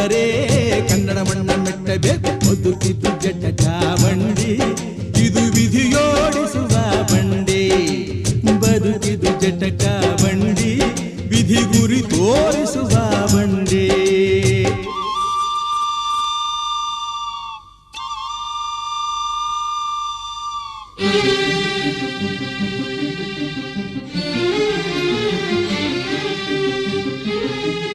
ಕನ್ನಡರೇ ಕನ್ನಡ ಮಣ್ಣ ಮೆಟ್ಟಬೇಕು ಬದುಕಿತು ಜಟ ಚಾವಂಡಿ ಇದು ವಿಧಿಯೋಡಿಸುವ ಬಂಡಿ ಬದುಕಿದು ಜಟಕ ಚಾವಂಡಿ ವಿಧಿ ಗುರಿ ತೋರಿಸುವ ಬಂಡಿ